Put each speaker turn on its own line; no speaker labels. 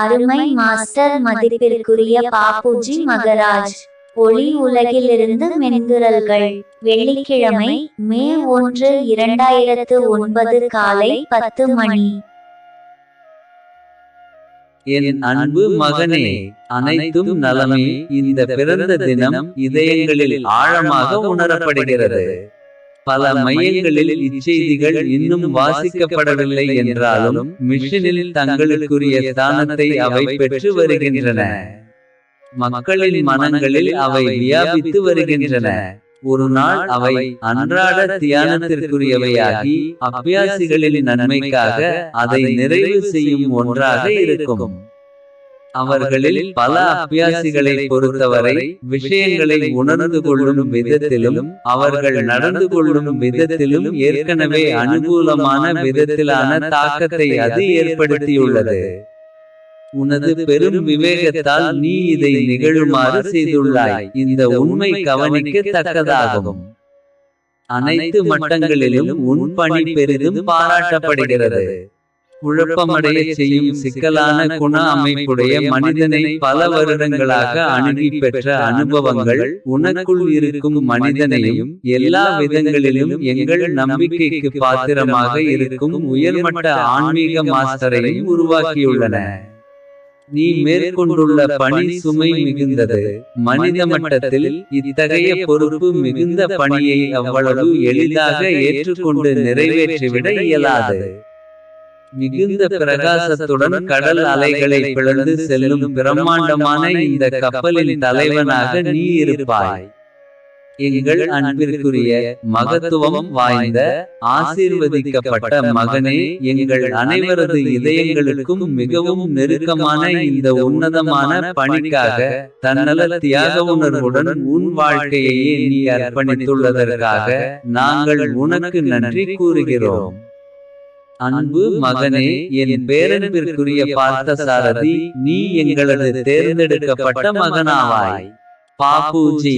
அருமை மாஸ்டர் மதிப்பிற்குரிய பாப்புஜி மகராஜ். ஒளி உலகிலிருந்து மென்குரல்கள். வெள்ளிக்கிழமை மே ஒன்று இரண்டாயிரத்து ஒன்பது காலை பத்து மணி.
என் அன்பு மகனே அனைத்தும் நலமே. இந்த பிறந்த தினம் இதயங்களில் ஆழமாக உணரப்படுகிறது. பல மையங்களில் இச்செய்திகள் இன்னும் வாசிக்கப்படவில்லை என்றாலும் மிஷனில் தங்களுக்குரிய ஸ்தானத்தை அவை பெற்று வருகின்றன. மக்களின் மனங்களில் அவை வியாபித்து வருகின்றன. ஒரு நாள் அவை அன்றாட தியானத்திற்குரியவையாகி அபியாசிகளின் நன்மைக்காக அதை நிறைவு செய்யும் ஒன்றாக இருக்கும். அவர்களில் பல அபியாசிகளை பொறுத்தவரை விஷயங்களை உணர்ந்து கொள்ளும் விதத்திலும் அவர்கள் நடந்து கொள்ளும் விதத்திலும் ஏற்கனவே அனுகூலமான விதத்திலான தாக்கத்தை அது ஏற்படுத்தியுள்ளது. உனது பெரும் விவேகத்தால் நீ இதை நிகழுமாறு செய்துள்ளாய். இந்த உண்மை கவனிக்கத்தக்கதாகும். அனைத்து மட்டங்களிலும் உன் பணி பெரிதும் பாராட்டப்படுகிறது. குழப்பமடைய செய்யும் சிக்கலான குண அமைப்புடைய மனிதனை பல வருடங்களாக அணுகி பெற்ற அனுபவங்கள் உனக்குள் இருக்கும் மனிதனையும் எல்லா விதங்களிலும் எங்கள் நம்பிக்கைக்கு பாத்திரமாக இருக்கும் உயர்மட்ட ஆன்மீக மாஸ்டரையும் உருவாக்கியுள்ளன. நீ மேற்கொண்டுள்ள பணி சுமை மிகுந்தது. மனித மட்டத்தில் இத்தகைய பொறுப்பு மிகுந்த பணியை அவ்வளவு எளிதாக ஏற்றுக்கொண்டு நிறைவேற்றிவிட இயலாது. மிகுந்த பிரகாசத்துடன் கடல் அலைகளை பிளந்து செல்லும் பிரம்மாண்டமான இந்த கப்பலின் தலைவனாக நீ இருப்பாய். எங்கள் அன்பிற்குரிய மகத்துவம் வாய்ந்த ஆசீர்வதிக்கப்பட்ட மகனே எங்கள் அனைவரது இதயங்களுக்கும் மிகவும் நெருக்கமான இந்த உன்னதமான பணிக்காக தன்னல தியாக உணர்வுடன் உன் வாழ்க்கையையே நீ அர்ப்பணித்துள்ளதற்காக நாங்கள் உனக்கு நன்றி கூறுகிறோம். அன்பு மகனே என் பேரன்பிற்குரிய பார்த்த சாரதி நீ எங்களது தேர்ந்தெடுக்கப்பட்ட மகனாவாய். பாபுஜி